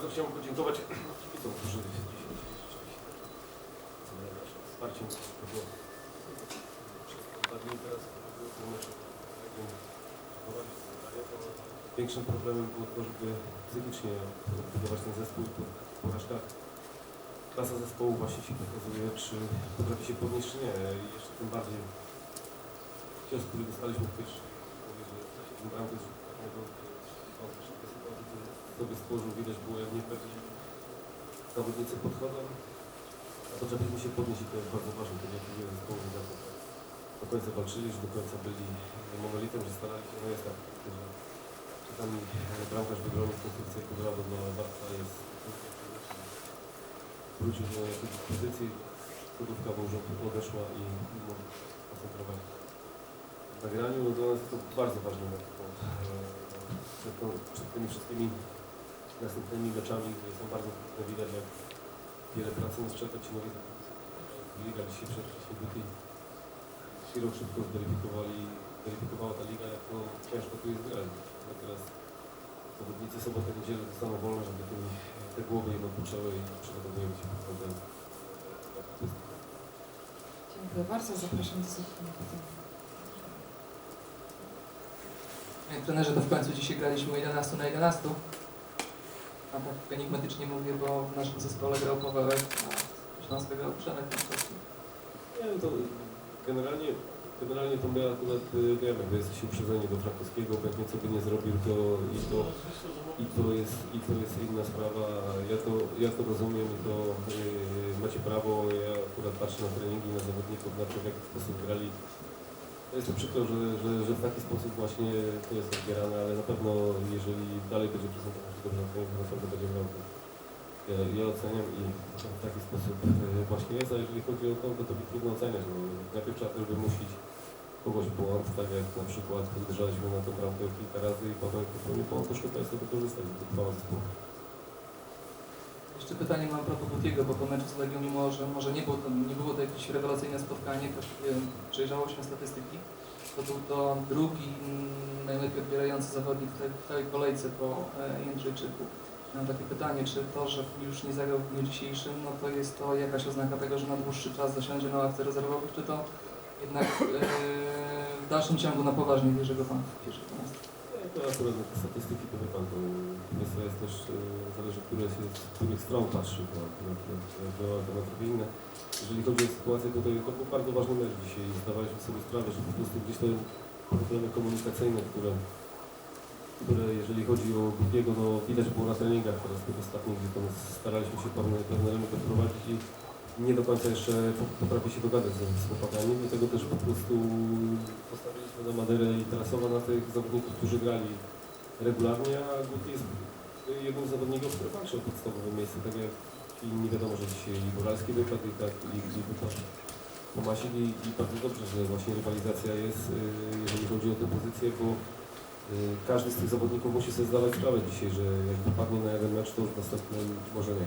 bardzo chciałbym podziękować kibicom, którzy dzisiaj wsparciem tego ostatnim teraz tego meczu. Większym problemem było to, żeby psychicznie budować ten zespół po porażkach. Klasa zespołu właśnie się pokazuje, czy potrafi się podnieść, czy nie. I jeszcze tym bardziej cios, który dostaliśmy w połowie, że straciliśmy bramkę z rzutu sobie stworzył, widać było jak niepewni zawodnicy podchodzą, a potrafiliśmy się podnieść i to jest bardzo ważne, to nie jest zespołu za to. Do końca walczyli, że do końca byli monolitem, że starali się, no jest tak, że czasami bramkarz wybronił konstrukcję, która dla Barca jest wrócił do jakiejś pozycji, kodówka bo już odeszła i mógł koncentrować na graniu. No dla nas to bardzo ważne tą, przed tymi wszystkimi następnymi meczami, które są bardzo trudne, widać jak wiele pracy nas czeka, ci nowi Liga dzisiaj przed Buki Shiro szybko zweryfikowali, weryfikowała ta liga, jak to ciężko tu jest grać. No teraz zawodnicy sobotę, niedzielę dostaną wolne, żeby tymi, te głowy jedno poczęły i przygotowujemy się do tego. Dziękuję bardzo. Zapraszam do pytania. Panie trenerze, to w końcu dzisiaj graliśmy 11 na 11. A tak enigmatycznie mówię, bo w naszym zespole grał Pawełek, a Śląska grał Przemek. Nie to generalnie, generalnie to my akurat y, wiemy, wy jesteście uprzedzeni do Frankowskiego, obojętnie co by nie zrobił, to i to, i to, jest, i to jest inna sprawa. Ja to, ja to rozumiem i to y, macie prawo. Ja akurat patrzę na treningi, na zawodników, na to w jaki sposób grali. To jest to przykro, że, że, że w taki sposób właśnie to jest odbierane, ale na pewno jeżeli dalej będzie prezentować się dobrze treningu, na pewno będzie grał. Ja, ja oceniam i w taki sposób e, właśnie jest, a jeżeli chodzi o to, to to mi trudno oceniać. No, najpierw trzeba też wymusić kogoś błąd, tak jak na przykład uderzaliśmy na tę bramkę kilka razy i potem popełnił błąd, to sztuka jest to wykorzystać, to chwała zespołu. Jeszcze pytanie mam a propos Butiego, bo po meczu z Legią, mimo że może nie było to, nie było to jakieś rewelacyjne spotkanie, to e, przejrzało się statystyki, to był to drugi najlepiej odbierający zawodnik w tej, w tej kolejce po e, Jędrzejczyku. Mam takie pytanie, czy to, że już nie zagrał w dniu dzisiejszym, no to jest to jakaś oznaka tego, że na dłuższy czas zasiądzie na ławce rezerwowych, czy to jednak e, w dalszym ciągu na poważnie bierze go Pan w pierwszej 12? I to akurat statystyki, to wie Pan, to kwestia jest też, e, zależy, które się, z których stron patrzy, to akurat działa temat trochę inne. Jeżeli chodzi o sytuację tutaj, to był bardzo ważny mecz dzisiaj zdawaliśmy sobie sprawę, że po prostu gdzieś te problemy komunikacyjne, które które jeżeli chodzi o Gubiego, no widać było na treningach teraz tych ostatnich, gdzie staraliśmy się pewne, pewne elementy wprowadzić i nie do końca jeszcze po- potrafi się dogadać z, z chłopakami, dlatego też po prostu postawiliśmy na Maderę i Tarasowa na tych zawodników, którzy grali regularnie, a Gubi jest jednym z zawodników, który walczy o podstawowe miejsce, tak jak i nie wiadomo, że dzisiaj i Góralski wypadł i tak i, i wypadł Tomasik i, i bardzo dobrze, że właśnie rywalizacja jest, y, jeżeli chodzi o tę pozycję, bo Y, każdy z tych zawodników musi sobie zdawać sprawę dzisiaj, że jak wypadnie na jeden mecz, to już następny może nie.